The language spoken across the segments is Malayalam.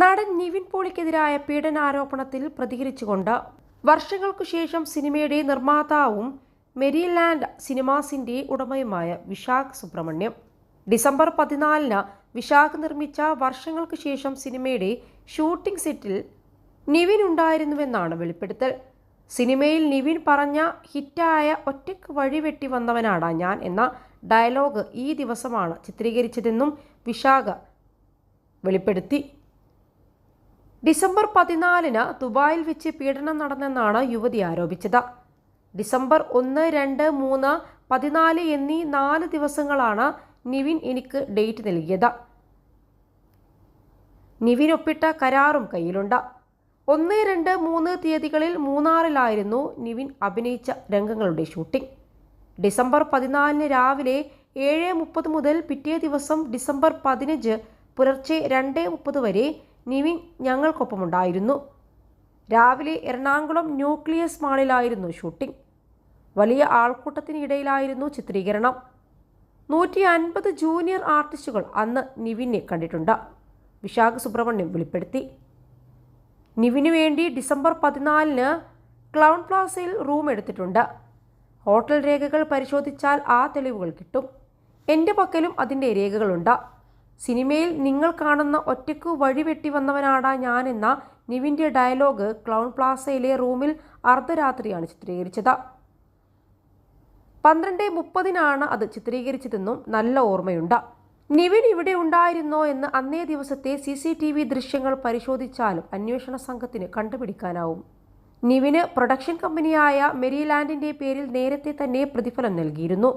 നടൻ നിവിൻ പോളിക്കെതിരായ പീഡനാരോപണത്തിൽ പ്രതികരിച്ചുകൊണ്ട് വർഷങ്ങൾക്കു ശേഷം സിനിമയുടെ നിർമ്മാതാവും മെരിലാൻഡ് സിനിമാസിന്റെ ഉടമയുമായ വിശാഖ് സുബ്രഹ്മണ്യം. ഡിസംബർ പതിനാലിന് വിശാഖ് നിർമ്മിച്ച വർഷങ്ങൾക്ക് ശേഷം സിനിമയുടെ ഷൂട്ടിംഗ് സെറ്റിൽ നിവിൻ ഉണ്ടായിരുന്നുവെന്നാണ് വെളിപ്പെടുത്തൽ. സിനിമയിൽ നിവിൻ പറഞ്ഞ ഹിറ്റായ ഒറ്റയ്ക്ക് വഴിവെട്ടി വന്നവനാണ് ഞാൻ എന്ന ഡയലോഗ് ഈ ദിവസമാണ് ചിത്രീകരിച്ചതെന്നും വിശാഖ വെളിപ്പെടുത്തി. ഡിസംബർ പതിനാലിന് ദുബായിൽ വെച്ച് പീഡനം നടന്നെന്നാണ് യുവതി ആരോപിച്ചത്. ഡിസംബർ ഒന്ന് രണ്ട് മൂന്ന് പതിനാല് എന്നീ നാല് ദിവസങ്ങളാണ് നിവിൻ എനിക്ക് ഡേറ്റ് നൽകിയത്. നിവിൻ ഒപ്പിട്ട കരാറും കയ്യിലുണ്ട്. ഒന്ന് രണ്ട് മൂന്ന് തീയതികളിൽ മൂന്നാറിലായിരുന്നു നിവിൻ അഭിനയിച്ച രംഗങ്ങളുടെ ഷൂട്ടിംഗ്. ഡിസംബർ പതിനാലിന് രാവിലെ ഏഴ് മുപ്പത് മുതൽ പിറ്റേ ദിവസം ഡിസംബർ പതിനഞ്ച് പുലർച്ചെ രണ്ട് മുപ്പത് വരെ നിവിൻ ഞങ്ങൾക്കൊപ്പമുണ്ടായിരുന്നു. രാവിലെ എറണാകുളം ന്യൂക്ലിയസ് മാളിലായിരുന്നു ഷൂട്ടിംഗ്. വലിയ ആൾക്കൂട്ടത്തിനിടയിലായിരുന്നു ചിത്രീകരണം. നൂറ്റി അൻപത് ജൂനിയർ ആർട്ടിസ്റ്റുകൾ അന്ന് നിവിനെ കണ്ടിട്ടുണ്ട്. വിശാഖ സുബ്രഹ്മണ്യം വെളിപ്പെടുത്തി. നിവിന് വേണ്ടി ഡിസംബർ പതിനാലിന് ക്ലൗൺ പ്ലാസയിൽ റൂം എടുത്തിട്ടുണ്ട്. ഹോട്ടൽ രേഖകൾ പരിശോധിച്ചാൽ ആ തെളിവുകൾ കിട്ടും. എന്റെ പക്കലും അതിന്റെ രേഖകളുണ്ട്. സിനിമയിൽ നിങ്ങൾ കാണുന്ന ഒറ്റയ്ക്ക് വഴിവെട്ടി വന്നവനാടാ ഞാനെന്ന നിവിന്റെ ഡയലോഗ് ക്ലൗൺ പ്ലാസയിലെ റൂമിൽ അർദ്ധരാത്രിയാണ് ചിത്രീകരിച്ചത്. പന്ത്രണ്ട് മുപ്പതിനാണ് അത് ചിത്രീകരിച്ചതെന്നും നല്ല ഓർമ്മയുണ്ട്. നിവിൻ ഇവിടെ ഉണ്ടായിരുന്നോ എന്ന് അന്നേ ദിവസത്തെ സി സി ടി വി ദൃശ്യങ്ങൾ പരിശോധിച്ചാലും അന്വേഷണ സംഘത്തിന് കണ്ടുപിടിക്കാനാവും. നിവിന് പ്രൊഡക്ഷൻ കമ്പനിയായ മെരിലാൻഡിന്റെ പേരിൽ നേരത്തെ തന്നെ പ്രതിഫലം നൽകിയിരുന്നു.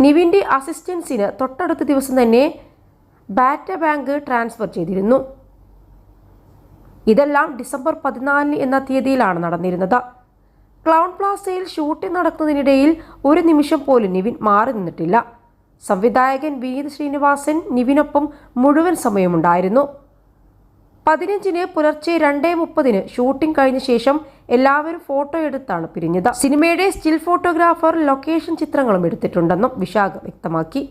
നിവിന്റെ അസിസ്റ്റൻസിന് തൊട്ടടുത്ത ദിവസം തന്നെ ബാറ്റ ബാങ്ക് ട്രാൻസ്ഫർ ചെയ്തിരുന്നു. ഇതെല്ലാം ഡിസംബർ പതിനാലിന് എന്ന തീയതിയിലാണ് നടന്നിരുന്നത്. ക്ലൗൺ പ്ലാസയിൽ ഷൂട്ടിംഗ് നടക്കുന്നതിനിടയിൽ ഒരു നിമിഷം പോലും നിവിൻ മാറി നിന്നിട്ടില്ല. സംവിധായകൻ വിനീത് ശ്രീനിവാസൻ നിവിനൊപ്പം മുഴുവൻ സമയമുണ്ടായിരുന്നു. പതിനഞ്ചിന് പുലർച്ചെ രണ്ടേ മുപ്പതിന് ഷൂട്ടിംഗ് കഴിഞ്ഞ ശേഷം എല്ലാവരും ഫോട്ടോ എടുത്താണ് പിരിഞ്ഞത്. സിനിമയുടെ സ്റ്റിൽ ഫോട്ടോഗ്രാഫർ ലൊക്കേഷൻ ചിത്രങ്ങളും എടുത്തിട്ടുണ്ടെന്നും വിശാഖ വ്യക്തമാക്കി.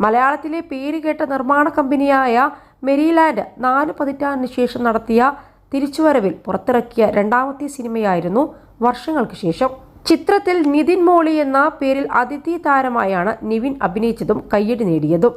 മലയാളത്തിലെ പേരുകേട്ട നിർമ്മാണ കമ്പനിയായ മെരിലാൻഡ് നാല് പതിറ്റാണ്ടിന് ശേഷം നടത്തിയ തിരിച്ചുവരവിൽ പുറത്തിറക്കിയ രണ്ടാമത്തെ സിനിമയായിരുന്നു വർഷങ്ങൾക്ക് ശേഷം. ചിത്രത്തിൽ നിതിൻ മോളി എന്ന പേരിൽ അതിഥി താരമായാണ് നിവിൻ അഭിനയിച്ചതും കയ്യടി നേടിയതും.